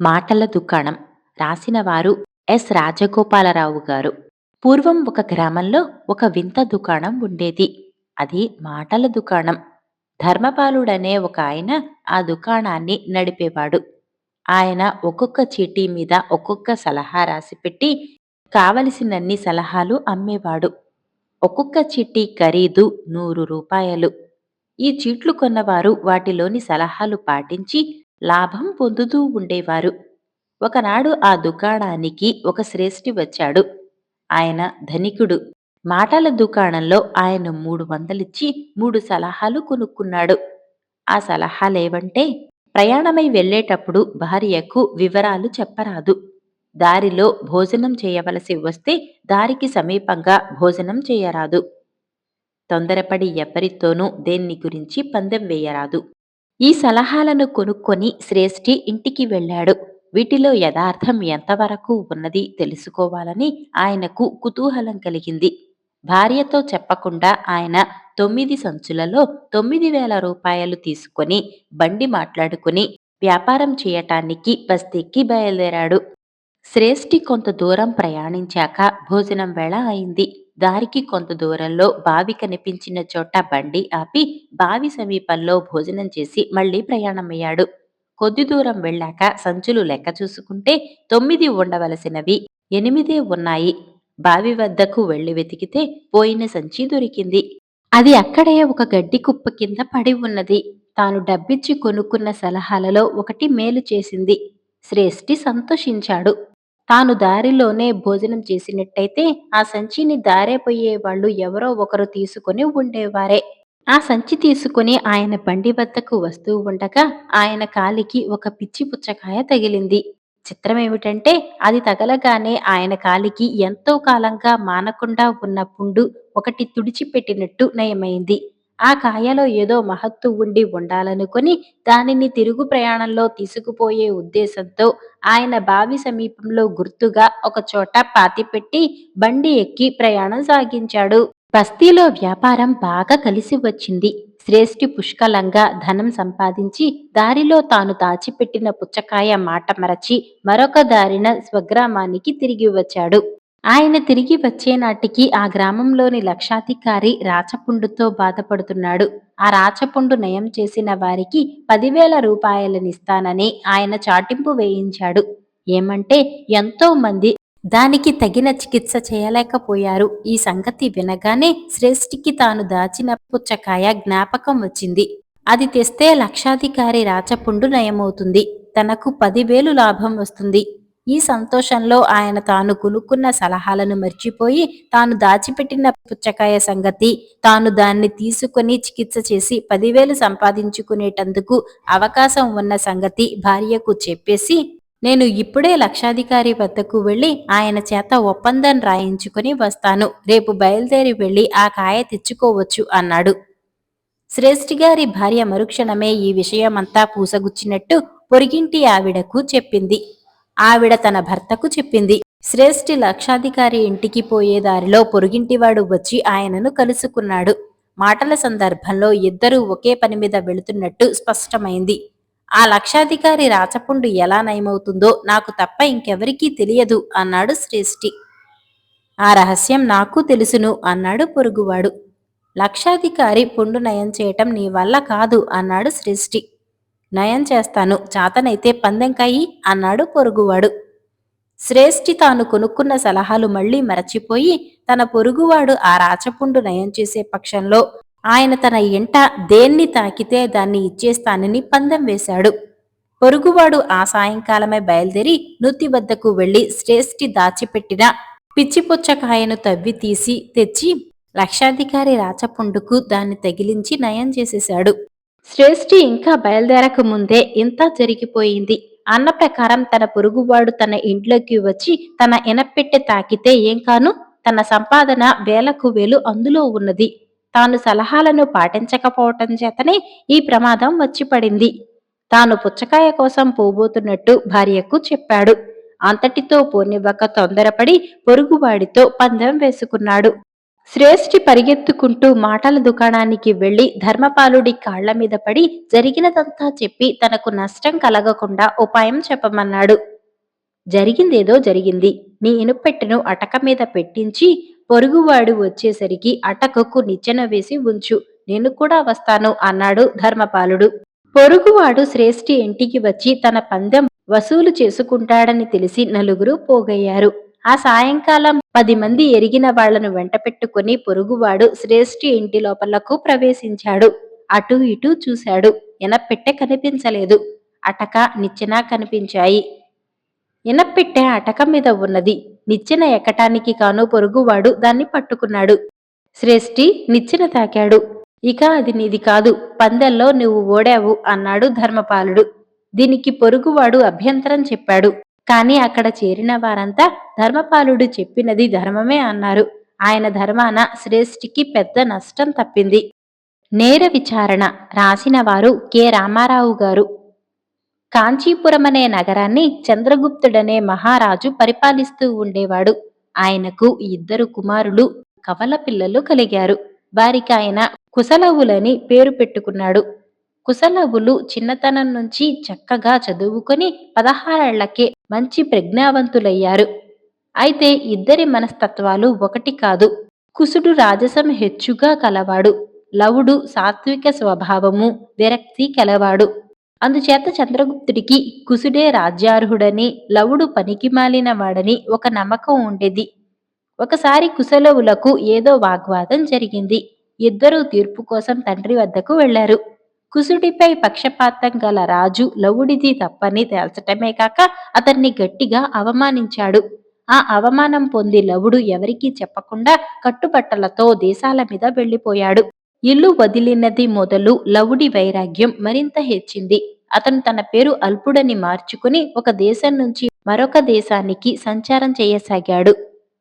మాటల దుకాణం రాసినవారు ఎస్. రాజగోపాలరావు గారు. పూర్వం ఒక గ్రామంలో ఒక వింత దుకాణం ఉండేది. అది మాటల దుకాణం. ధర్మపాలుడనే ఒక ఆయన ఆ దుకాణాన్ని నడిపేవాడు. ఆయన ఒక్కొక్క చీటీ మీద ఒక్కొక్క సలహా రాసిపెట్టి కావలసినన్ని సలహాలు అమ్మేవాడు. ఒక్కొక్క చీటీ ఖరీదు నూరు రూపాయలు. ఈ చీట్లు కొన్నవారు వాటిలోని సలహాలు పాటించి లాభం పొందుతూ ఉండేవారు. ఒకనాడు ఆ దుకాణానికి ఒక శ్రేష్ఠి వచ్చాడు. ఆయన ధనికుడు. మాటల దుకాణంలో ఆయన మూడు వందలిచ్చి మూడు సలహాలు కొనుక్కున్నాడు. ఆ సలహాలేవంటే ప్రయాణమై వెళ్ళేటప్పుడు భార్యకు వివరాలు చెప్పరాదు. దారిలో భోజనం చేయవలసి వస్తే దారికి సమీపంగా భోజనం చేయరాదు. తొందరపడి ఎవ్వరితోనూ దేన్ని గురించి పందెం వేయరాదు. ఈ సలహాలను కొనుక్కొని శ్రేష్ఠి ఇంటికి వెళ్ళాడు. వీటిలో యథార్థం ఎంతవరకు ఉన్నది తెలుసుకోవాలని ఆయనకు కుతూహలం కలిగింది. భార్యతో చెప్పకుండా ఆయన తొమ్మిది సంచులలో తొమ్మిది వేల రూపాయలు తీసుకొని బండి మాట్లాడుకుని వ్యాపారం చేయటానికి బస్తీకి బయలుదేరాడు. శ్రేష్ఠి కొంత దూరం ప్రయాణించాక భోజనం వేళ అయింది. దారికి కొంత దూరంలో బావి కనిపించిన చోట బండి ఆపి బావి సమీపంలో భోజనం చేసి మళ్ళీ ప్రయాణమయ్యాడు. కొద్ది దూరం వెళ్ళాక సంచులు లెక్క చూసుకుంటే తొమ్మిది ఉండవలసినవి ఎనిమిదే ఉన్నాయి. బావి వద్దకు వెళ్ళి వెతికితే పోయిన సంచి దొరికింది. అది అక్కడే ఒక గడ్డి కుప్ప కింద పడి ఉన్నది. తాను డబ్బిచ్చి కొనుక్కున్న సలహాలలో ఒకటి మేలు చేసింది. శ్రేష్ఠి సంతోషించాడు. తాను దారిలోనే భోజనం చేసినట్టయితే ఆ సంచిని దారేపోయే వాళ్ళు ఎవరో ఒకరు తీసుకుని ఉండేవారే. ఆ సంచి తీసుకుని ఆయన బండి వద్దకు వస్తూ ఉండగా ఆయన కాలికి ఒక పిచ్చి పుచ్చకాయ తగిలింది. చిత్రమేమిటంటే అది తగలగానే ఆయన కాలికి ఎంతో కాలంగా మానకుండా ఉన్న పుండు ఒకటి తుడిచిపెట్టినట్టు నయమైంది. ఆ కాయలో ఏదో మహత్తు ఉండి ఉండాలనుకుని దానిని తిరుగు ప్రయాణంలో తీసుకుపోయే ఉద్దేశంతో ఆయన బావి సమీపంలో గుర్తుగా ఒక చోట పాతిపెట్టి బండి ఎక్కి ప్రయాణం సాగించాడు. బస్తీలో వ్యాపారం బాగా కలిసి వచ్చింది. శ్రేష్ఠి పుష్కలంగా ధనం సంపాదించి దారిలో తాను దాచిపెట్టిన పుచ్చకాయ మాట మరచి మరొక దారిన స్వగ్రామానికి తిరిగి వచ్చాడు. ఆయన తిరిగి వచ్చే నాటికి ఆ గ్రామంలోని లక్షాధికారి రాచపుండుతో బాధపడుతున్నాడు. ఆ రాచపుండు నయం చేసిన వారికి పదివేల రూపాయలనిస్తానని ఆయన చాటింపు వేయించాడు. ఏమంటే ఎంతో మంది దానికి తగిన చికిత్స చేయలేకపోయారు. ఈ సంగతి వినగానే శ్రేష్ఠికి తాను దాచిన పుచ్చకాయ జ్ఞాపకం వచ్చింది. అది తెస్తే లక్షాధికారి రాచపుండు నయమవుతుంది. తనకు పదివేలు లాభం వస్తుంది. ఈ సంతోషంలో ఆయన తాను కొనుక్కున్న సలహాలను మర్చిపోయి తాను దాచిపెట్టిన పుచ్చకాయ సంగతి తాను దాన్ని తీసుకుని చికిత్స చేసి పదివేలు సంపాదించుకునేటందుకు అవకాశం ఉన్న సంగతి భార్యకు చెప్పేసి నేను ఇప్పుడే లక్షాధికారి వద్దకు వెళ్ళి ఆయన చేత ఒప్పందం రాయించుకుని వస్తాను. రేపు బయలుదేరి వెళ్ళి ఆ కాయ తెచ్చుకోవచ్చు అన్నాడు. శ్రేష్ఠి గారి భార్య మరుక్షణమే ఈ విషయమంతా పూసగుచ్చినట్టు పొరిగింటి ఆవిడకు చెప్పింది. ఆవిడ తన భర్తకు చెప్పింది. శ్రేష్ఠి లక్షాధికారి ఇంటికి పోయే దారిలో పొరుగింటివాడు వచ్చి ఆయనను కలుసుకున్నాడు. మాటల సందర్భంలో ఇద్దరూ ఒకే పని మీద వెళుతున్నట్టు స్పష్టమైంది. ఆ లక్షాధికారి రాచపుండు ఎలా నయమవుతుందో నాకు తప్ప ఇంకెవరికీ తెలియదు అన్నాడు శ్రేష్ఠి. ఆ రహస్యం నాకు తెలుసును అన్నాడు పొరుగువాడు. లక్షాధికారి పుండు నయం చేయటం నీ వల్ల కాదు అన్నాడు శ్రేష్ఠి. నయం చేస్తాను. చాతనైతే పందెంకాయి అన్నాడు పొరుగువాడు. శ్రేష్ఠి తాను కొనుక్కున్న సలహాలు మళ్ళీ మరచిపోయి తన పొరుగువాడు ఆ రాచపుండు నయం చేసే పక్షంలో ఆయన తన ఇంట దేన్ని తాకితే దాన్ని ఇచ్చేస్తానని పందెం వేశాడు. పొరుగువాడు ఆ సాయంకాలమే బయలుదేరి నుత్తి వద్దకు వెళ్ళి శ్రేష్ఠి దాచిపెట్టిన పిచ్చిపుచ్చకాయను తవ్వి తీసి తెచ్చి లక్షాధికారి రాచపుండుకు దాన్ని తగిలించి నయం చేసేశాడు. శ్రేష్ఠి ఇంకా బయలుదేరక ముందే ఇంత జరిగిపోయింది. అన్న ప్రకారం తన పొరుగువాడు తన ఇంట్లోకి వచ్చి తన ఎనపెట్టె తాకితే ఏం కాను? తన సంపాదన వేలకు వేలు అందులో ఉన్నది. తాను సలహాలను పాటించకపోవటం చేతనే ఈ ప్రమాదం వచ్చి పడింది. తాను పుచ్చకాయ కోసం పోబోతున్నట్టు భార్యకు చెప్పాడు. అంతటితో పోనివ్వక తొందరపడి పొరుగువాడితో పందెం వేసుకున్నాడు. శ్రేష్ఠి పరిగెత్తుకుంటూ మాటల దుకాణానికి వెళ్ళి ధర్మపాలుడి కాళ్ళ మీద పడి జరిగినదంతా చెప్పి తనకు నష్టం కలగకుండా ఉపాయం చెప్పమన్నాడు. జరిగిందేదో జరిగింది. నీ ఇనుపెట్టెను అటక మీద పెట్టించి పొరుగువాడు వచ్చేసరికి అటకకు నిచ్చెన వేసి ఉంచు. నేను కూడా వస్తాను అన్నాడు ధర్మపాలుడు. పొరుగువాడు శ్రేష్ఠి ఇంటికి వచ్చి తన పందెం వసూలు చేసుకుంటాడని తెలిసి నలుగురు పోగయ్యారు. ఆ సాయంకాలం పది మంది ఎరిగిన వాళ్ళను వెంటపెట్టుకుని పొరుగువాడు శ్రేష్ఠి ఇంటి లోపలకు ప్రవేశించాడు. అటు ఇటు చూశాడు. ఎనపెట్టె కనిపించలేదు. అటక నిచ్చెన కనిపించాయి. ఎనపెట్టె అటక మీద ఉన్నది. నిచ్చెన ఎక్కటానికి కాను పొరుగువాడు దాన్ని పట్టుకున్నాడు. శ్రేష్ఠి నిచ్చెన తాకాడు. ఇక అది నీది కాదు. పందెల్లో నువ్వు ఓడావు అన్నాడు ధర్మపాలుడు. దీనికి పొరుగువాడు అభ్యంతరం చెప్పాడు. కానీ అక్కడ చేరిన వారంతా ధర్మపాలుడు చెప్పినది ధర్మమే అన్నారు. ఆయన ధర్మాన శ్రేష్ఠికి పెద్ద నష్టం తప్పింది. నేర విచారణ రాసిన వారు కె. రామారావు గారు. కాంచీపురం అనే నగరాన్ని చంద్రగుప్తుడనే మహారాజు పరిపాలిస్తూ ఉండేవాడు. ఆయనకు ఇద్దరు కుమారులు కవల పిల్లలు కలిగారు. వారికి ఆయన కుశలవులని పేరు పెట్టుకున్నాడు. కుశలవులు చిన్నతనం నుంచి చక్కగా చదువుకొని పదహారేళ్ళకే మంచి ప్రజ్ఞావంతులయ్యారు. అయితే ఇద్దరి మనస్తత్వాలు ఒకటి కాదు. కుసుడు రాజసం హెచ్చుగా కలవాడు. లవుడు సాత్విక స్వభావము విరక్తి కలవాడు. అందుచేత చంద్రగుప్తుడికి కుసుడే రాజ్యార్హుడని లవుడు పనికిమాలిన వాడని ఒక నమ్మకం ఉండేది. ఒకసారి కుశలవులకు ఏదో వాగ్వాదం జరిగింది. ఇద్దరూ తీర్పు కోసం తండ్రి వద్దకు వెళ్ళారు కుసుడిపై పక్షపాతం గల రాజు లవుడిది తప్పని తేల్చటమే కాక అతన్ని గట్టిగా అవమానించాడు. ఆ అవమానం పొంది లవుడు ఎవరికీ చెప్పకుండా కట్టుబట్టలతో దేశాల మీద వెళ్ళిపోయాడు ఇల్లు వదిలినది మొదలు లవుడి వైరాగ్యం మరింత హెచ్చింది. అతను తన పేరు అల్పుడని మార్చుకుని ఒక దేశం నుంచి మరొక దేశానికి సంచారం చేయసాగాడు.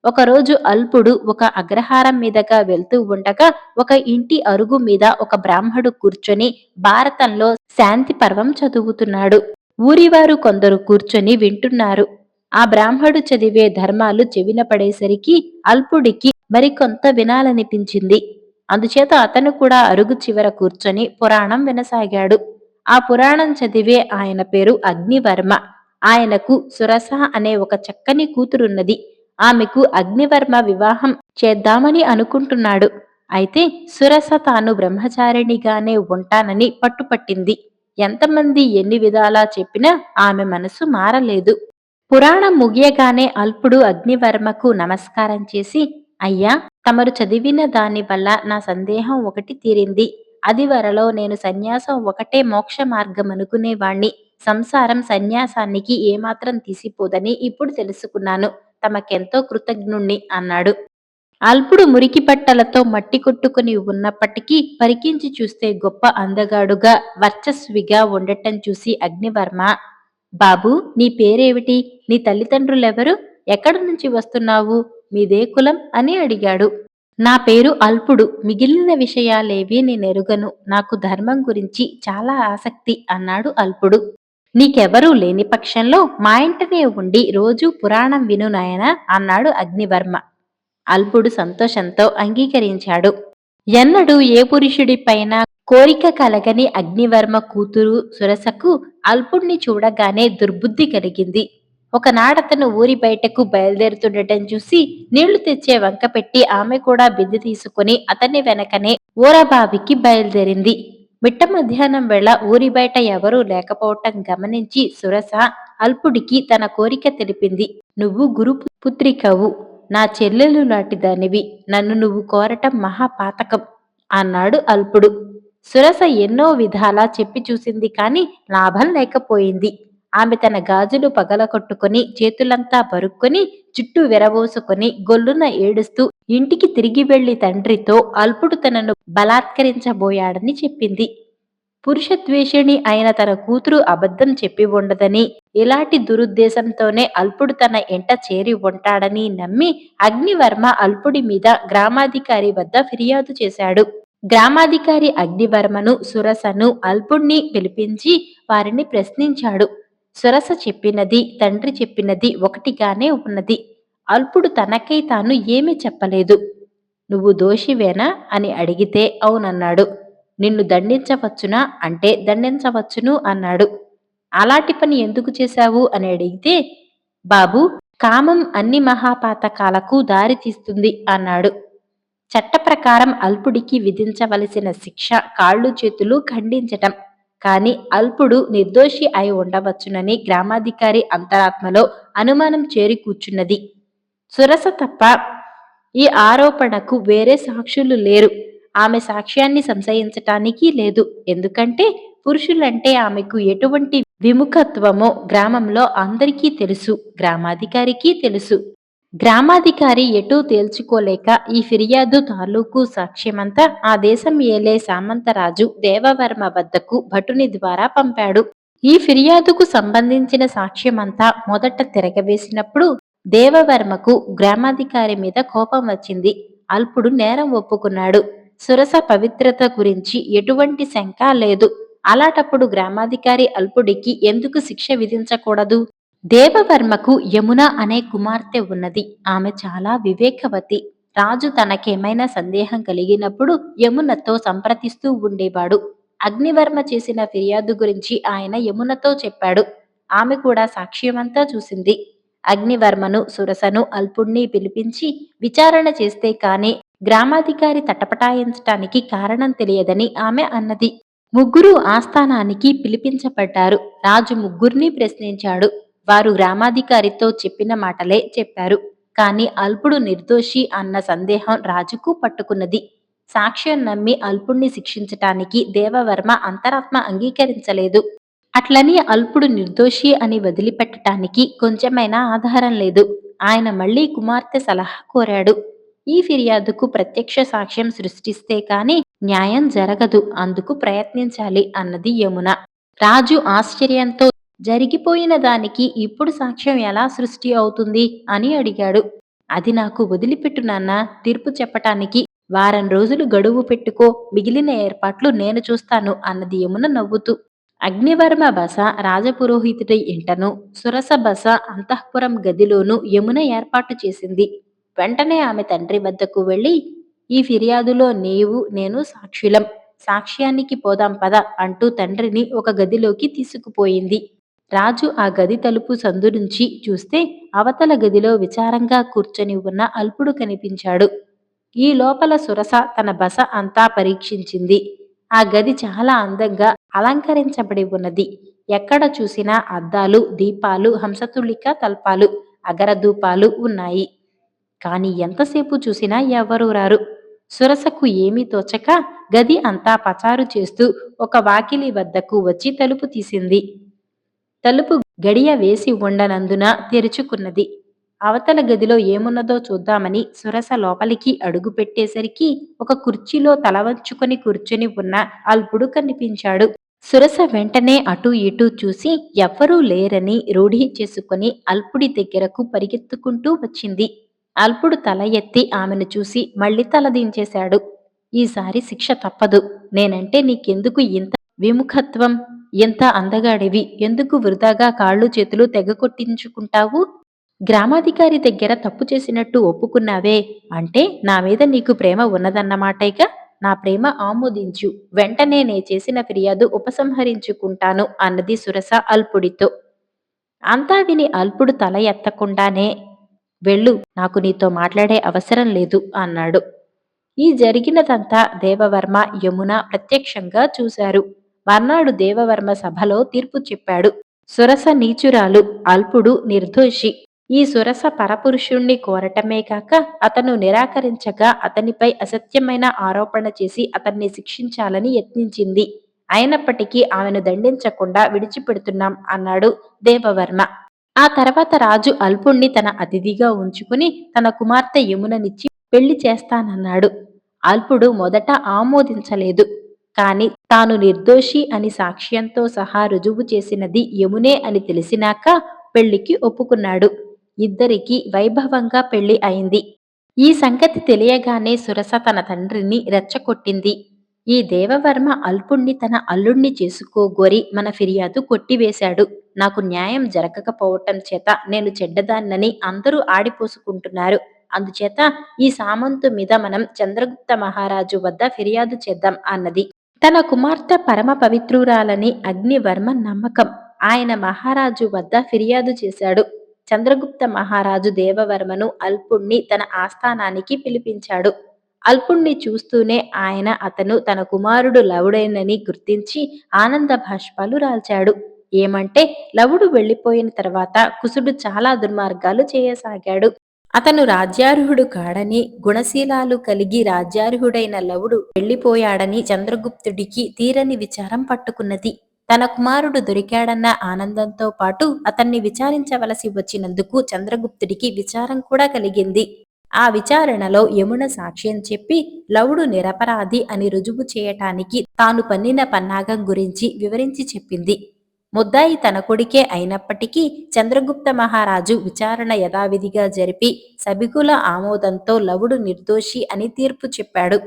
ఒకరోజు అల్పుడు ఒక అగ్రహారం మీదగా వెళ్తూ ఉండగా ఒక ఇంటి అరుగు మీద ఒక బ్రాహ్మడు కూర్చొని భారతంలో శాంతి పర్వం చదువుతున్నాడు. ఊరివారు కొందరు కూర్చొని వింటున్నారు. ఆ బ్రాహ్మడు చదివే ధర్మాలు చెవిన పడేసరికి అల్పుడికి మరికొంత వినాలనిపించింది. అందుచేత అతను కూడా అరుగు చివర కూర్చొని పురాణం వినసాగాడు. ఆ పురాణం చదివే ఆయన పేరు అగ్నివర్మ. ఆయనకు సురస అనే ఒక చక్కని కూతురున్నది. ఆమెకు అగ్నివర్మ వివాహం చేద్దామని అనుకుంటున్నాడు. అయితే సురస తాను బ్రహ్మచారిణిగానే ఉంటానని పట్టుపట్టింది. ఎంతమంది ఎన్ని విధాలా చెప్పినా ఆమె మనసు మారలేదు. పురాణం ముగియగానే అల్పుడు అగ్నివర్మకు నమస్కారం చేసి అయ్యా తమరు చదివిన దాని వల్ల నా సందేహం ఒకటి తీరింది. అది వరలో నేను సన్యాసం ఒకటే మోక్ష మార్గం అనుకునేవాణ్ణి. సంసారం సన్యాసానికి ఏమాత్రం తీసిపోదని ఇప్పుడు తెలుసుకున్నాను. తమకెంతో కృతజ్ఞుణ్ణి అన్నాడు. అల్పుడు మురికి పట్టలతో మట్టి కొట్టుకుని ఉన్నప్పటికీ పరికించి చూస్తే గొప్ప అందగాడుగా వర్చస్విగా ఉండటం చూసి అగ్నివర్మ బాబు నీ పేరేమిటి? నీ తల్లిదండ్రులెవరు? ఎక్కడి నుంచి వస్తున్నావు? మీదే కులం? అని అడిగాడు. నా పేరు అల్పుడు. మిగిలిన విషయాలేవి నేనెరుగను. నాకు ధర్మం గురించి చాలా ఆసక్తి అన్నాడు అల్పుడు. నీకెవరూ లేని పక్షంలో మా ఇంటనే ఉండి రోజూ పురాణం విను నాయన అన్నాడు అగ్నివర్మ. అల్పుడు సంతోషంతో అంగీకరించాడు. ఎన్నడూ ఏ పురుషుడిపైన కోరిక కలగని అగ్నివర్మ కూతురు సురసకు అల్పుణ్ణి చూడగానే దుర్బుద్ధి కలిగింది. ఒకనాడతను ఊరి బయటకు బయలుదేరుతుండటం చూసి నీళ్ళు తెచ్చే వంక పెట్టి ఆమె కూడా బిందె తీసుకుని అతని వెనకనే ఊరబావికి బయలుదేరింది. మిట్ట మధ్యాహ్నం వేళ ఊరి బయట ఎవరూ లేకపోవటం గమనించి సురస అల్పుడికి తన కోరిక తెలిపింది. నువ్వు గురు పుత్రికవు. నా చెల్లెలు లాంటిదానివి నన్ను నువ్వు కోరటం మహాపాతకం అన్నాడు అల్పుడు. సురస ఎన్నో విధాలా చెప్పి చూసింది కాని లాభం లేకపోయింది. ఆమె తన గాజులు పగలకొట్టుకుని చేతులంతా బరుక్కొని చుట్టూ విరబోసుకొని గొల్లున ఏడుస్తూ ఇంటికి తిరిగి వెళ్ళి తండ్రితో అల్పుడు తనను బలాత్కరించబోయాడని చెప్పింది. పురుషద్వేషిణి అయిన తన కూతురు అబద్ధం చెప్పి ఉండదని ఇలాంటి దురుద్దేశంతోనే అల్పుడు తన ఎంట చేరి ఉంటాడని నమ్మి అగ్నివర్మ అల్పుడి మీద గ్రామాధికారి వద్ద ఫిర్యాదు చేశాడు. గ్రామాధికారి అగ్నివర్మను సురసను అల్పుణ్ణి పిలిపించి వారిని ప్రశ్నించాడు. సురస చెప్పినది తండ్రి చెప్పినది ఒకటిగానే ఉన్నది. అల్పుడు తనకై తాను ఏమీ చెప్పలేదు. నువ్వు దోషివేనా అని అడిగితే అవునన్నాడు. నిన్ను దండించవచ్చునా అంటే దండించవచ్చును అన్నాడు. అలాంటి పని ఎందుకు చేశావు అని అడిగితే బాబు కామం అన్ని మహాపాతకాలకు దారి తీస్తుంది అన్నాడు. చట్ట ప్రకారం అల్పుడికి విధించవలసిన శిక్ష కాళ్ళు చేతులు ఖండించటం. కానీ అల్పుడు నిర్దోషి అయి ఉండవచ్చునని గ్రామాధికారి అంతరాత్మలో అనుమానం చేరి కూర్చున్నది. సురస తప్ప ఈ ఆరోపణకు వేరే సాక్షులు లేరు. ఆమె సాక్ష్యాన్ని సంశయించటానికి లేదు. ఎందుకంటే పురుషులంటే ఆమెకు ఎటువంటి విముఖత్వమో గ్రామంలో అందరికీ తెలుసు. గ్రామాధికారికి తెలుసు. గ్రామాధికారి ఎటూ తేల్చుకోలేక ఈ ఫిర్యాదు తాలూకు సాక్ష్యమంతా ఆ దేశం ఏలే సామంతరాజు దేవవర్మ వద్దకు భటుని ద్వారా పంపాడు. ఈ ఫిర్యాదుకు సంబంధించిన సాక్ష్యమంతా మొదట తిరగవేసినప్పుడు దేవవర్మకు గ్రామాధికారి మీద కోపం వచ్చింది. అల్పుడు నేరం ఒప్పుకున్నాడు. సురస పవిత్రత గురించి ఎటువంటి శంక లేదు. అలాటప్పుడు గ్రామాధికారి అల్పుడికి ఎందుకు శిక్ష విధించకూడదు? దేవవర్మకు యమున అనే కుమార్తె ఉన్నది. ఆమె చాలా వివేకవతి. రాజు తనకేమైనా సందేహం కలిగినప్పుడు యమునతో సంప్రదిస్తూ ఉండేవాడు. అగ్నివర్మ చేసిన ఫిర్యాదు గురించి ఆయన యమునతో చెప్పాడు. ఆమె కూడా సాక్ష్యమంతా చూసింది. అగ్నివర్మను సురసను అల్పుణ్ణి పిలిపించి విచారణ చేస్తే కానీ గ్రామాధికారి తటపటాయించటానికి కారణం తెలియదని ఆమె అన్నది. ముగ్గురు ఆస్థానానికి పిలిపించబడ్డారు. రాజు ముగ్గురిని ప్రశ్నించాడు. వారు గ్రామాధికారితో చెప్పిన మాటలే చెప్పారు. కాని అల్పుడు నిర్దోషి అన్న సందేహం రాజుకు పట్టుకున్నది. సాక్ష్యం నమ్మి అల్పుణ్ణి శిక్షించటానికి దేవవర్మ అంతరాత్మ అంగీకరించలేదు. అట్లని అల్పుడు నిర్దోషి అని వదిలిపెట్టటానికి కొంచెమైనా ఆధారం లేదు. ఆయన మళ్ళీ కుమార్తె సలహా కోరాడు. ఈ ఫిర్యాదుకు ప్రత్యక్ష సాక్ష్యం సృష్టిస్తే కాని న్యాయం జరగదు. అందుకు ప్రయత్నించాలి అన్నది యమున. రాజు ఆశ్చర్యంతో జరిగిపోయిన దానికి ఇప్పుడు సాక్ష్యం ఎలా సృష్టి అవుతుంది అని అడిగాడు. అది నాకు వదిలిపెట్టు నాన్న తీర్పు చెప్పటానికి. వారం రోజులు గడువు పెట్టుకో మిగిలిన ఏర్పాట్లు నేను చూస్తాను అన్నది యమున నవ్వుతూ. అగ్నివర్మ బస రాజపురోహితుడి ఇంటను సురస బస అంతఃపురం గదిలోనూ యమున ఏర్పాటు చేసింది. వెంటనే ఆమె తండ్రి వద్దకు వెళ్ళి ఈ ఫిర్యాదులో నీవు నేను సాక్షులం. సాక్ష్యానికి పోదాం పద అంటూ తండ్రిని ఒక గదిలోకి తీసుకుపోయింది. రాజు ఆ గది తలుపు సందు నుంచి చూస్తే అవతల గదిలో విచారంగా కూర్చొని ఉన్న అల్పుడు కనిపించాడు. ఈ లోపల సురస తన బస అంతా పరీక్షించింది. ఆ గది చాలా అందంగా అలంకరించబడి ఉన్నది. ఎక్కడ చూసినా అద్దాలు దీపాలు హంసతుళిక తల్పాలు అగరధూపాలు ఉన్నాయి. కాని ఎంతసేపు చూసినా ఎవరూ రారు. సురసకు ఏమీ తోచక గది అంతా పచారు చేస్తూ ఒక వాకిలి వద్దకు వచ్చి తలుపు తీసింది. తలుపు గడియ వేసి ఉండనందున తెరుచుకున్నది. అవతల గదిలో ఏమున్నదో చూద్దామని సురస లోపలికి అడుగు పెట్టేసరికి ఒక కుర్చీలో తలవంచుకొని కూర్చుని ఉన్న అల్పుడు కనిపించాడు సురస వెంటనే అటూ ఇటూ చూసి ఎవ్వరూ లేరని రూఢి చేసుకుని అల్పుడి దగ్గరకు పరిగెత్తుకుంటూ వచ్చింది. అల్పుడు తల ఎత్తి ఆమెను చూసి మళ్ళీ తల దించేశాడు. ఈసారి శిక్ష తప్పదు. నేనంటే నీకెందుకు ఇంత విముఖత్వం? ఎంత అందగాడివి? ఎందుకు వృధాగా కాళ్ళు చేతులు తెగ కొట్టించుకుంటావు? గ్రామాధికారి దగ్గర తప్పు చేసినట్టు ఒప్పుకున్నావే అంటే నా మీద నీకు ప్రేమ ఉన్నదన్నమాటేగా? నా ప్రేమ ఆమోదించు. వెంటనే నే చేసిన ఫిర్యాదు ఉపసంహరించుకుంటాను అన్నది సురస అల్పుడితో. అంతా విని అల్పుడు తల ఎత్తకుండానే వెళ్ళు నాకు నీతో మాట్లాడే అవసరం లేదు అన్నాడు. ఈ జరిగినదంతా దేవవర్మ యమున ప్రత్యక్షంగా చూశారు. మర్నాడు దేవవర్మ సభలో తీర్పు చెప్పాడు. సురస నీచురాలు అల్పుడు నిర్దోషి. ఈ సురస పరపురుషుణ్ణి కోరటమే కాక అతను నిరాకరించగా అతనిపై అసత్యమైన ఆరోపణ చేసి అతన్ని శిక్షించాలని యత్నించింది. అయినప్పటికీ ఆమెను దండించకుండా విడిచిపెడుతున్నాం అన్నాడు దేవవర్మ. ఆ తర్వాత రాజు అల్పుణ్ణి తన అతిథిగా ఉంచుకుని తన కుమార్తె యముననిచ్చి పెళ్ళి చేస్తానన్నాడు. అల్పుడు మొదట ఆమోదించలేదు. కాని తాను నిర్దోషి అని సాక్ష్యంతో సహా రుజువు చేసినది యమునే అని తెలిసినాక పెళ్ళికి ఒప్పుకున్నాడు. ఇద్దరికి వైభవంగా పెళ్ళి అయింది. ఈ సంగతి తెలియగానే సురస తన తండ్రిని రెచ్చకొట్టింది ఈ దేవవర్మ అల్పుణ్ణి తన అల్లుణ్ణి చేసుకోగోరి మన ఫిర్యాదు కొట్టివేశాడు. నాకు న్యాయం జరగకపోవటం చేత నేను చెడ్డదాన్నని అందరూ ఆడిపోసుకుంటున్నారు. అందుచేత ఈ సామంతు మీద మనం చంద్రగుప్త మహారాజు వద్ద ఫిర్యాదు చేద్దాం అన్నది. తన కుమార్తె పరమ పవిత్రురాలని అగ్నివర్మ నమ్మకం. ఆయన మహారాజు వద్ద ఫిర్యాదు చేశాడు. చంద్రగుప్త మహారాజు దేవవర్మను అల్పుణ్ణి తన ఆస్థానానికి పిలిపించాడు. అల్పుణ్ణి చూస్తూనే ఆయన అతను తన కుమారుడు లవుడేనని గుర్తించి ఆనంద భాష్పాలు రాల్చాడు. ఏమంటే లవుడు వెళ్ళిపోయిన తర్వాత కుసుడు చాలా దుర్మార్గాలు చేయసాగాడు. అతను రాజ్యార్హుడు కాడని గుణశీలాలు కలిగి రాజ్యార్హుడైన లవుడు వెళ్ళిపోయాడని చంద్రగుప్తుడికి తీరని విచారం పట్టుకున్నది. తన కుమారుడు దొరికాడన్న ఆనందంతో పాటు అతన్ని విచారించవలసి వచ్చినందుకు చంద్రగుప్తుడికి విచారం కూడా కలిగింది. ఆ విచారణలో యమున సాక్ష్యం చెప్పి లవుడు నిరపరాధి అని రుజువు చేయటానికి తాను పన్నిన పన్నాగం గురించి వివరించి చెప్పింది. ముద్దాయి తన కొడుకే అయినప్పటికీ చంద్రగుప్త మహారాజు విచారణ యథావిధిగా జరిపి సభికుల ఆమోదంతో లవుడు నిర్దోషి అని తీర్పు చెప్పాడు.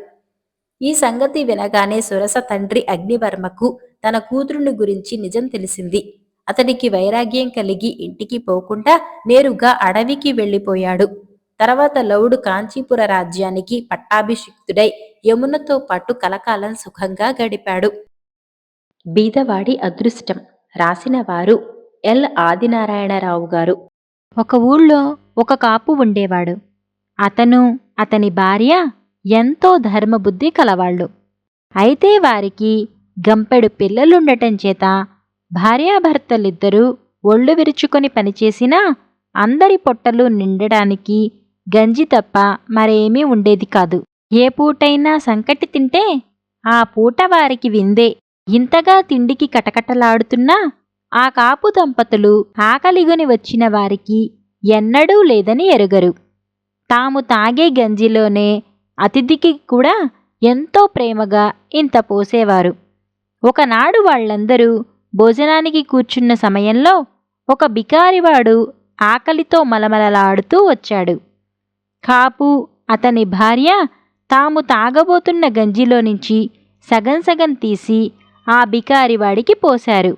ఈ సంగతి వినగానే సురస తండ్రి అగ్నివర్మకు తన కూతురుని గురించి నిజం తెలిసింది. అతడికి వైరాగ్యం కలిగి ఇంటికి పోకుండా నేరుగా అడవికి వెళ్ళిపోయాడు. తర్వాత లవుడు కాంచీపుర రాజ్యానికి పట్టాభిషిక్తుడై యమునతో పాటు కలకాలం సుఖంగా గడిపాడు. బీదవాడి అదృష్టం. రాసిన వారు ఎల్. ఆదినారాయణరావు గారు. ఒక ఊళ్ళో ఒక కాపు ఉండేవాడు. అతను అతని భార్య ఎంతో ధర్మబుద్ధి కలవాళ్ళు. అయితే వారికి గంపెడు పిల్లలుండటం చేత భార్యాభర్తలిద్దరూ ఒళ్ళు విరుచుకొని పనిచేసినా అందరి పొట్టలు నిండడానికి గంజి తప్ప మరేమీ ఉండేది కాదు. ఏ పూటైనా సంకటి తింటే ఆ పూట వారికి విందే. ఇంతగా తిండికి కటకటలాడుతున్నా ఆ కాపు దంపతులు ఆకలిగొని వచ్చిన వారికి ఎన్నడూ లేదని ఎరుగరు. తాము తాగే గంజిలోనే అతిథికి కూడా ఎంతో ప్రేమగా ఇంత పోసేవారు. ఒకనాడు వాళ్ళందరూ భోజనానికి కూర్చున్న సమయంలో ఒక బికారివాడు ఆకలితో మలమలలాడుతూ వచ్చాడు. కాపు అతని భార్య తాము తాగబోతున్న గంజిలో నుంచి సగం సగం తీసి ఆ బికారివాడికి పోశారు.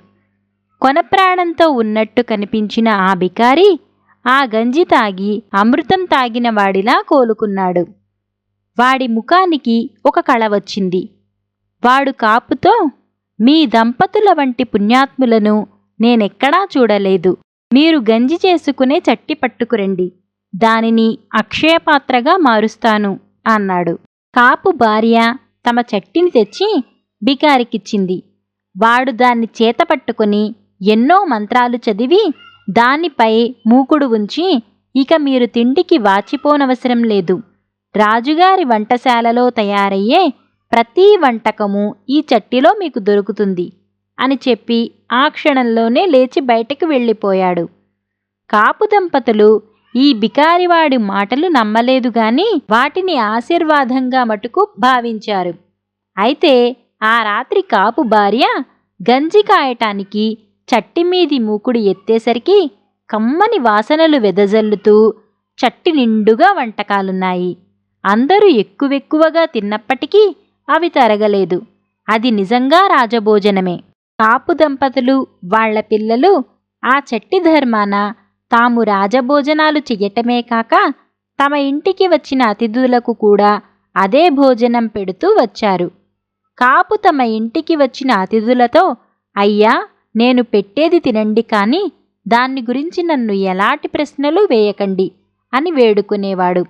కొనప్రాణంతో ఉన్నట్టు కనిపించిన ఆ బికారి ఆ గంజి తాగి అమృతం తాగిన వాడిలా కోలుకున్నాడు. వాడి ముఖానికి ఒక కళ వచ్చింది. వాడు కాపుతో మీ దంపతుల వంటి పుణ్యాత్ములను నేనెక్కడా చూడలేదు. మీరు గంజి చేసుకునే చట్టి పట్టుకురండి. దానిని అక్షయపాత్రగా మారుస్తాను అన్నాడు. కాపు భార్య తమ చట్టిని తెచ్చి బికారికిచ్చింది. వాడు దాన్ని చేతపట్టుకుని ఎన్నో మంత్రాలు చదివి దానిపై మూకుడు ఉంచి ఇక మీరు తిండికి వాచిపోనవసరం లేదు. రాజుగారి వంటశాలలో తయారయ్యే ప్రతి వంటకము ఈ చట్టిలో మీకు దొరుకుతుంది అని చెప్పి ఆ క్షణంలోనే లేచి బయటకు వెళ్ళిపోయాడు. కాపు దంపతులు ఈ బికారివాడి మాటలు నమ్మలేదు గాని వాటిని ఆశీర్వాదంగా మటుకు భావించారు. అయితే ఆ రాత్రి కాపు భార్య గంజి కాయటానికి చట్టిమీది మూకుడు ఎత్తేసరికి కమ్మని వాసనలు వెదజల్లుతూ చట్టి నిండుగా వంటకాలున్నాయి. అందరూ ఎక్కువెక్కువగా తిన్నప్పటికీ అవి తరగలేదు. అది నిజంగా రాజభోజనమే. కాపు దంపతులు వాళ్ళ పిల్లలు ఆ చట్టి ధర్మాన తాము రాజభోజనాలు చెయ్యటమే కాక తమ ఇంటికి వచ్చిన అతిథులకు కూడా అదే భోజనం పెడుతూ వచ్చారు. కాపు తమ ఇంటికి వచ్చిన అతిథులతో అయ్యా నేను పెట్టేది తినండి కానీ దాన్ని గురించి నన్ను ఎలాంటి ప్రశ్నలు వేయకండి అని వేడుకునేవాడు.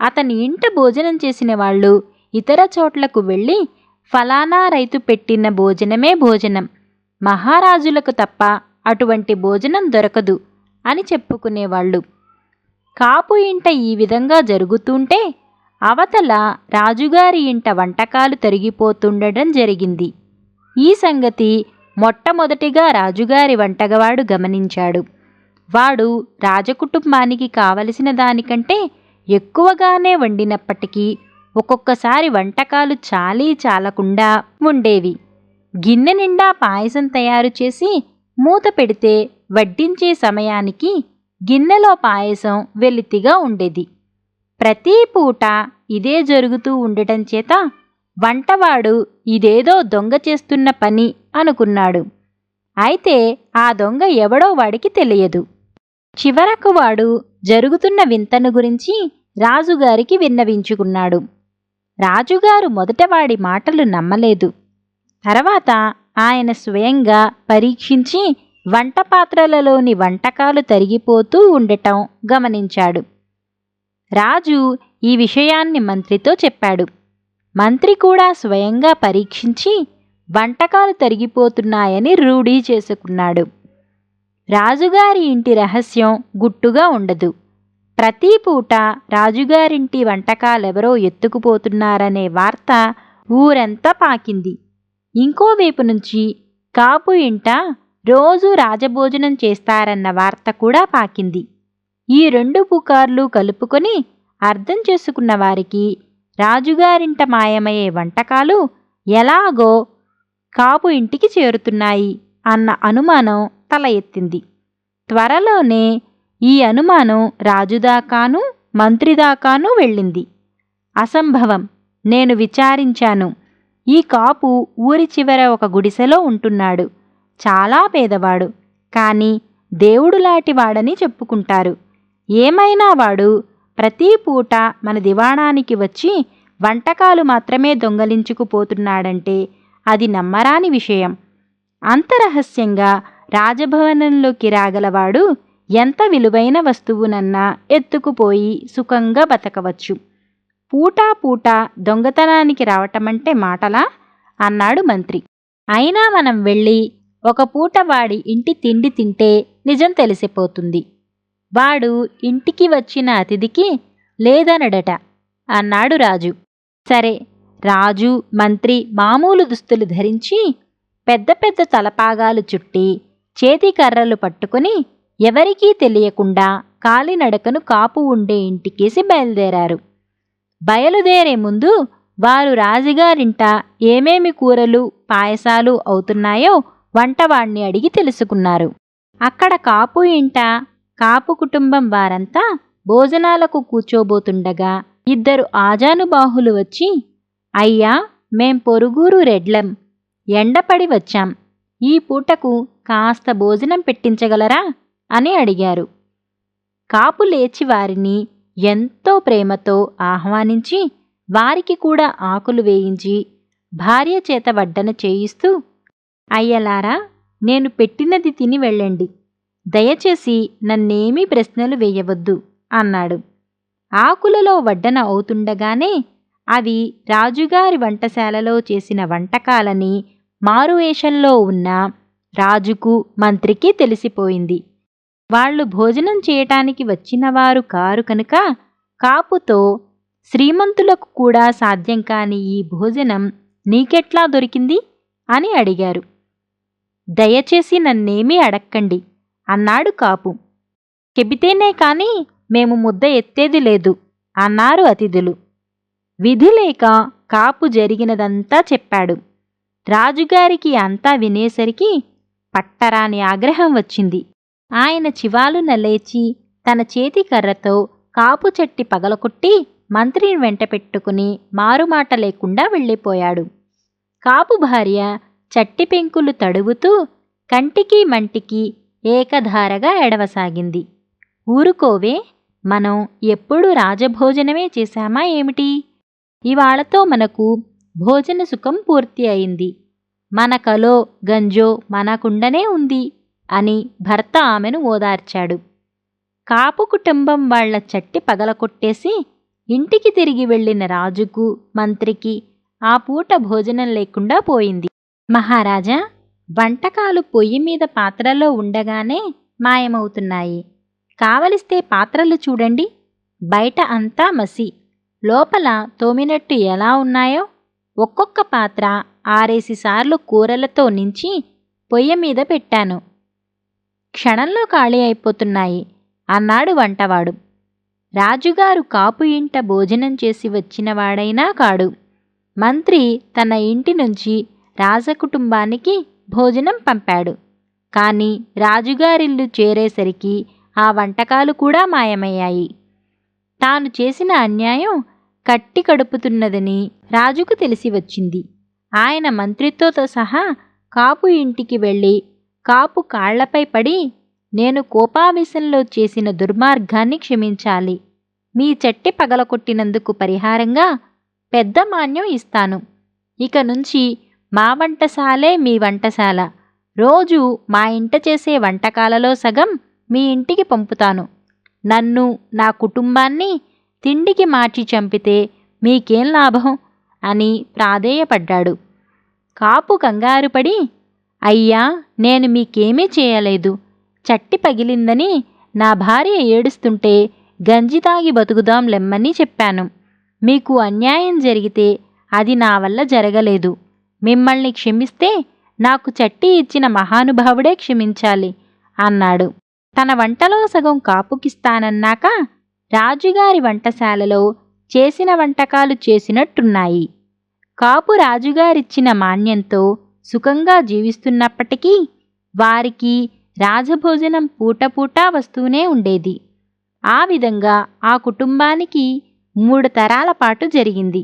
అతని ఇంట భోజనం చేసిన వాళ్ళు ఇతర చోట్లకు వెళ్ళి ఫలానా రైతు పెట్టిన భోజనమే భోజనం. మహారాజులకు తప్ప అటువంటి భోజనం దొరకదు అని చెప్పుకునేవాళ్ళు. కాపు ఇంట ఈ విధంగా జరుగుతుంటే అవతల రాజుగారి ఇంట వంటకాలు తరిగిపోతుండడం జరిగింది. ఈ సంగతి మొట్టమొదటిగా రాజుగారి వంటగవాడు గమనించాడు. వాడు రాజకుటుంబానికి కావలసిన దానికంటే ఎక్కువగానే వండినప్పటికీ ఒక్కొక్కసారి వంటకాలు చాలీ చాలకుండా ఉండేవి. గిన్నె నిండా పాయసం తయారు చేసి మూత పెడితే వడ్డించే సమయానికి గిన్నెలో పాయసం వెలితిగా ఉండేది. ప్రతి పూట ఇదే జరుగుతూ ఉండటం చేత వంటవాడు ఇదేదో దొంగ చేస్తున్న పని అనుకున్నాడు. అయితే ఆ దొంగ ఎవడో వాడికి తెలియదు. చివరకు వాడు జరుగుతున్న వింతను గురించి రాజుగారికి విన్నవించుకున్నాడు. రాజుగారు మొదట వాడి మాటలు నమ్మలేదు. తర్వాత ఆయన స్వయంగా పరీక్షించి వంట పాత్రలలోని వంటకాలు తరిగిపోతూ ఉండటం గమనించాడు. రాజు ఈ విషయాన్ని మంత్రితో చెప్పాడు. మంత్రి కూడా స్వయంగా పరీక్షించి వంటకాలు తరిగిపోతున్నాయని రూఢీ చేసుకున్నాడు. రాజుగారి ఇంటి రహస్యం గుట్టుగా ఉండదు. ప్రతి పూట రాజుగారింటి వంటకాలెవరో ఎత్తుకుపోతున్నారనే వార్త ఊరంతా పాకింది. ఇంకోవైపు నుంచి కాపు ఇంట రోజు రాజభోజనం చేస్తారన్న వార్త కూడా పాకింది. ఈ రెండు పుకార్లు కలుపుకొని అర్థం చేసుకున్న వారికి రాజుగారింట మాయమయ్యే వంటకాలు ఎలాగో కాపు ఇంటికి చేరుతున్నాయి అన్న అనుమానం తల ఎత్తింది. త్వరలోనే ఈ అనుమానం రాజుదాకాను మంత్రిదాకాను వెళ్ళింది. అసంభవం నేను విచారించాను. ఈ కాపు ఊరి చివర ఒక గుడిసెలో ఉంటున్నాడు. చాలా పేదవాడు కానీ దేవుడులాంటి వాడని చెప్పుకుంటారు. ఏమైనా వాడు ప్రతి పూట మన దివాణానికి వచ్చి వంటకాలు మాత్రమే దొంగలించుకుపోతున్నాడంటే అది నమ్మరాని విషయం. అంతరహస్యంగా రాజభవనంలోకి రాగలవాడు ఎంత విలువైన వస్తువునన్నా ఎత్తుకుపోయి సుఖంగా బతకవచ్చు. పూటా పూట దొంగతనానికి రావటమంటే మాటలా? అన్నాడు మంత్రి. అయినా మనం వెళ్ళి ఒక పూట వాడి ఇంటి తిండి తింటే నిజం తెలిసిపోతుంది. వాడు ఇంటికి వచ్చిన అతిథికి లేదనడట. అన్నాడు రాజు. సరే రాజు మంత్రి మామూలు దుస్తులు ధరించి పెద్ద పెద్ద తలపాగాలు చుట్టి చేతి కర్రలు పట్టుకుని ఎవరికీ తెలియకుండా కాలినడకను కాపు ఉండే ఇంటికేసి బయలుదేరారు. బయలుదేరే ముందు వారు రాజుగారింట ఏమేమి కూరలు పాయసాలు అవుతున్నాయో వంటవాణ్ణి అడిగి తెలుసుకున్నారు. అక్కడ కాపు ఇంట కాపు కుటుంబం వారంతా భోజనాలకు కూర్చోబోతుండగా ఇద్దరు ఆజానుబాహులు వచ్చి అయ్యా మేం పొరుగురు రెడ్లం. ఎండపడి వచ్చాం. ఈ పూటకు కాస్త భోజనం పెట్టించగలరా? అని అడిగారు. కాపు లేచి వారిని ఎంతో ప్రేమతో ఆహ్వానించి వారికి కూడా ఆకులు వేయించి భార్య చేత వడ్డన చేయిస్తూ అయ్యలారా నేను పెట్టినది తిని వెళ్ళండి. దయచేసి నన్నేమీ ప్రశ్నలు వేయవద్దు అన్నాడు. ఆకులలో వడ్డన అవుతుండగానే అవి రాజుగారి వంటశాలలో చేసిన వంటకాలని మారువేషంలో ఉన్న రాజుకు మంత్రికి తెలిసిపోయింది. వాళ్ళు భోజనం చేయటానికి వచ్చినవారు కారు కనుక కాపుతో శ్రీమంతులకు కూడా సాధ్యం కాని ఈ భోజనం నీకెట్లా దొరికింది? అని అడిగారు. దయచేసి నన్నేమీ అడక్కండి. అన్నాడు కాపు. చెబితేనే కాని మేము ముద్ద ఎత్తేది లేదు అన్నారు అతిథులు. విధి లేక కాపు జరిగినదంతా చెప్పాడు. రాజుగారికి అంతా వినేసరికి పట్టరాని ఆగ్రహం వచ్చింది. ఆయన చివాలున లేచి తన చేతి కర్రతో కాపు చెట్టి పగలకొట్టి మంత్రిని వెంట పెట్టుకుని మారుమాట లేకుండా వెళ్ళిపోయాడు. కాపు భార్య చట్టి పెంకులు తడువుతూ కంటికి మంటికి ఏకధారగా ఎడవసాగింది. ఊరుకోవే మనం ఎప్పుడు రాజభోజనమే చేశామా ఏమిటి? ఇవాళతో మనకు భోజన సుఖం పూర్తి అయింది. మన కలో గంజో మనకుండనే ఉంది అని భర్త ఆమెను ఓదార్చాడు. కాపు కుటుంబం వాళ్ళ చట్టి పగలకొట్టేసి ఇంటికి తిరిగి వెళ్ళిన రాజుకు మంత్రికి ఆ పూట భోజనం లేకుండా పోయింది. మహారాజా వంటకాలు పొయ్యి మీద పాత్రలో ఉండగానే మాయమవుతున్నాయి. కావలిస్తే పాత్రలు చూడండి. బయట అంతా మసి. లోపల తోమినట్టు ఎలా ఉన్నాయో? ఒక్కొక్క పాత్ర ఆరేసి సార్లు కూరలతో నించి పొయ్యి మీద పెట్టాను. క్షణంలో ఖాళీ అయిపోతున్నాయి. అన్నాడు వంటవాడు. రాజుగారు కాపు ఇంట భోజనం చేసి వచ్చినవాడైనా కాడు. మంత్రి తన ఇంటి నుంచి రాజకుటుంబానికి భోజనం పంపాడు. కానీ రాజుగారిల్లు చేరేసరికి ఆ వంటకాలు కూడా మాయమయ్యాయి. తాను చేసిన అన్యాయం కట్టి కడుపుతున్నదని రాజుకు తెలిసి వచ్చింది. ఆయన మంత్రితో సహా కాపు ఇంటికి వెళ్ళి కాపు కాళ్ళపై పడి నేను కోపావేశంలో చేసిన దుర్మార్గాన్ని క్షమించాలి. మీ చెట్టి పగలకొట్టినందుకు పరిహారంగా పెద్ద మాన్యం ఇస్తాను. ఇక నుంచి మా వంటశాలే మీ వంటశాల. రోజు మా ఇంట చేసే వంటకాలలో సగం మీ ఇంటికి పంపుతాను. నన్ను నా కుటుంబాన్ని తిండికి మార్చి చంపితే మీకేం లాభం? అని ప్రాధేయపడ్డాడు. కాపు కంగారుపడి అయ్యా నేను మీకేమీ చేయలేదు. చట్టి పగిలిందని నా భార్య ఏడుస్తుంటే గంజి తాగి బతుకుదాం లెమ్మని చెప్పాను. మీకు అన్యాయం జరిగితే అది నా వల్ల జరగలేదు. మిమ్మల్ని క్షమిస్తే నాకు చట్టి ఇచ్చిన మహానుభావుడే క్షమించాలి అన్నాడు. తన వంటలో సగం కాపుకిస్తానన్నాక రాజుగారి వంటశాలలో చేసిన వంటకాలు చేసినట్టున్నాయి. కాపు రాజుగారిచ్చిన మాన్యంతో సుఖంగా జీవిస్తున్నప్పటికీ వారికి రాజభోజనం పూటపూటా వస్తూనే ఉండేది. ఆ విధంగా ఆ కుటుంబానికి మూడు తరాల పాటు జరిగింది.